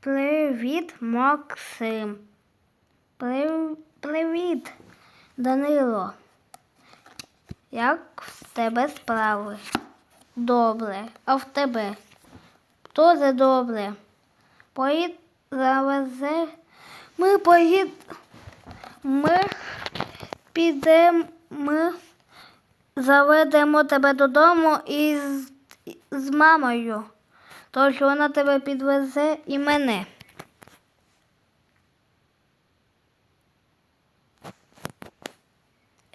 Привіт, Максим. Прив- Привіт, Данило. Як в тебе справи? Добре. А в тебе? Дуже добре. Поїд завезе. Ми поїд. Ми підемо. Ми заведемо тебе додому із з мамою. Тож вона тебе підвезе і мене.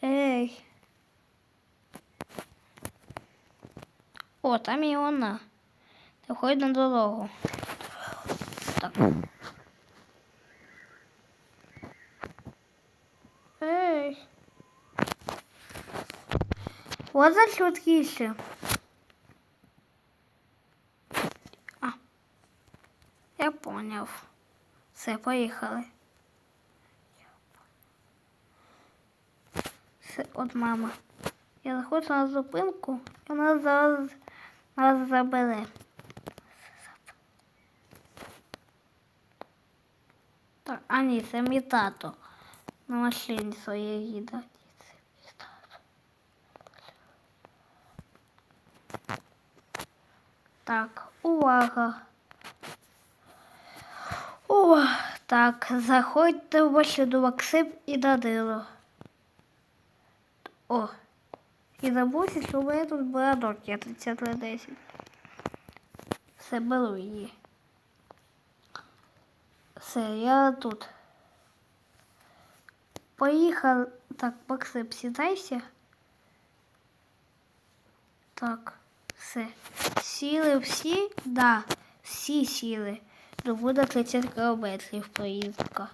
Ей. О, там і вона. Виходь на дорогу. Так. Ей. Воза швидкіше. А. Я поняв. Все, поїхали. Все, от мама. Я заходжу на зупинку, і вона зараз нас забере. Так, а ні, це мій тато. На машині своїй їде. Так, увага. О, так, заходьте в машину Максим і Данило. О, і забудьте, що у мене тут була Nokia 3310. Все, беру її. Все, я тут. Поїхав. Так, Максим, сідайся. Так, все. Сіли всі? Да, всі сіли. Ну, буде 30 кілометрів поїздка.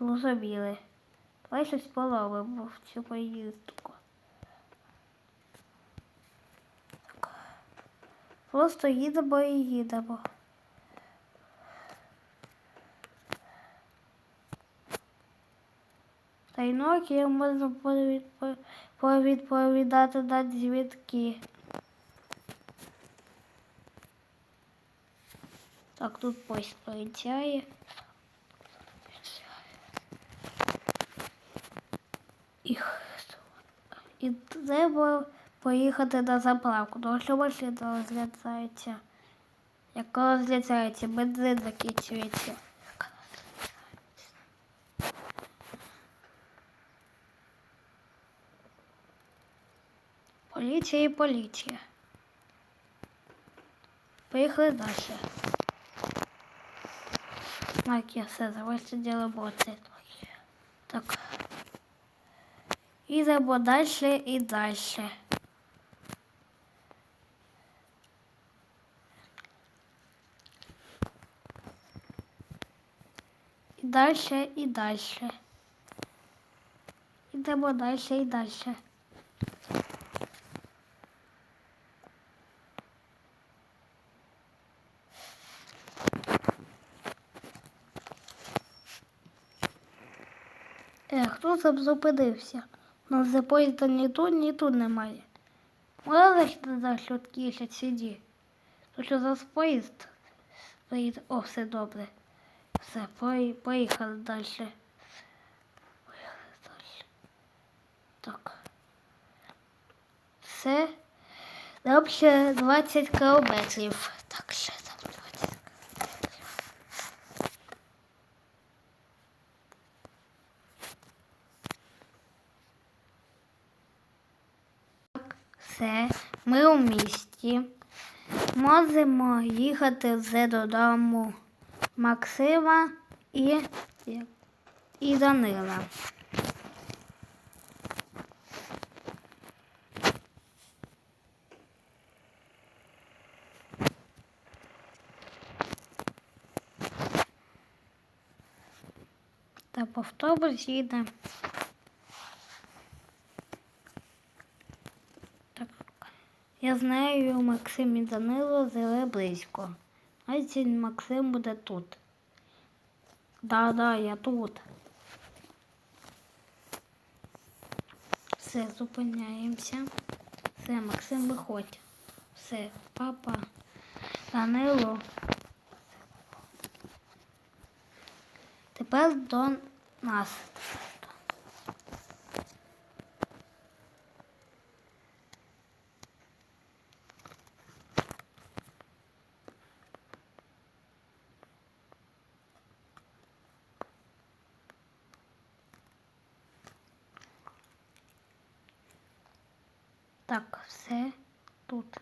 Розуміли. Давай щось половимо в цю поїздку. Просто їдемо і їдемо. Та й Nokia можна повідпо- повідповідати на дзвінки. Так, тут поїзд проїжджає. І, треба поїхати на заправку, тому що машина розглядається. Яка розглядається, бензин закінчується. Поліція і поліція. Поїхали далі. Так, я все, давайте делаємо оце трохи. Так. Ідемо далі і далі. І далі, і далі. Ідемо далі і далі. Е, хто там зупинився? Нас за поїзда ні тут, ні тут немає. Можна за швидкіше сиді. Тому що зараз поїзд стоїть. О, все добре. Все, поїхали далі. Поїхали далі. Так. Все. Нам ще 20 кілометрів. Так, ще там 20 кілометрів. Все, ми у місті. Можемо їхати вже додому Максима і, і Данила. Та автобус їде. Я знаю, Максим і Данило жили близько. А Максим буде тут. Да, да, я тут. Все, зупиняємося. Все, Максим, виходь. Все, папа. Данило. Тепер до нас. Так, все тут.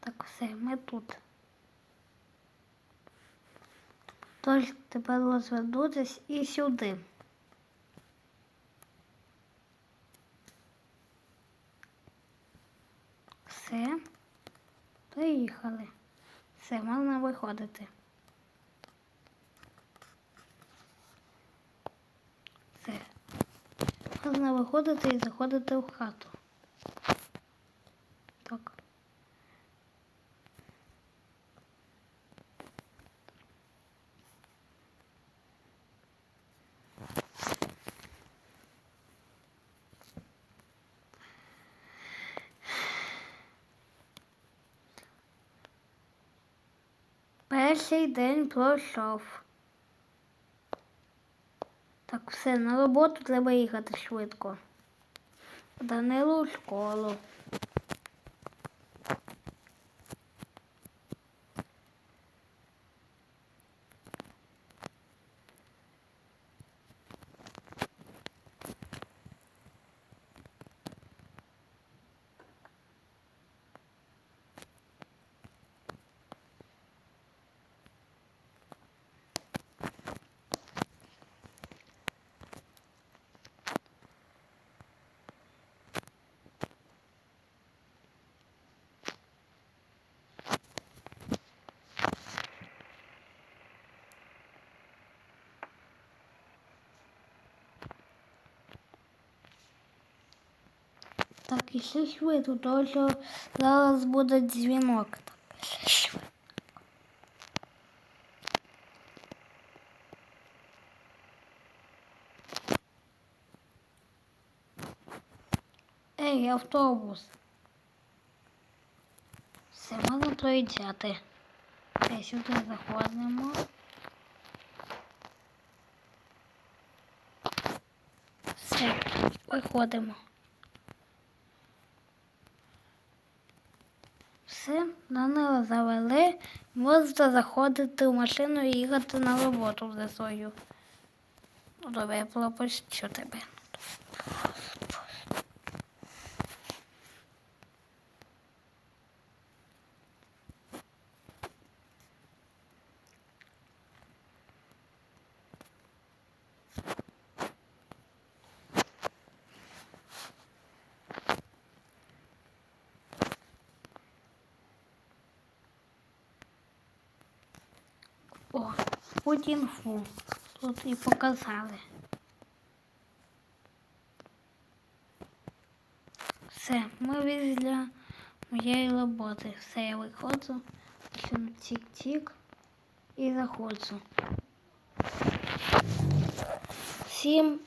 Так, все, ми тут. Тож тепер розвернутись і сюди. Все. Приїхали. Все, можна виходити. Все. Можна виходити і заходити в хату. Так. Перший день пройшов. Так, все, на роботу треба їхати швидко. Данилу в школу. Так, ішли швидко, тому що зараз буде дзвінок. Так, швидко. Ей, автобус. Все, можна проїжджати. Все, сюди заходимо. Все, виходимо. Все, Данила завели. Можете заходити в машину і їхати на роботу вже свою. Добре, я тебе. О, будь інфу. Тут і показали. Все, ми після моєї роботи. Все, я виходжу, тік-тік і заходжу. Всім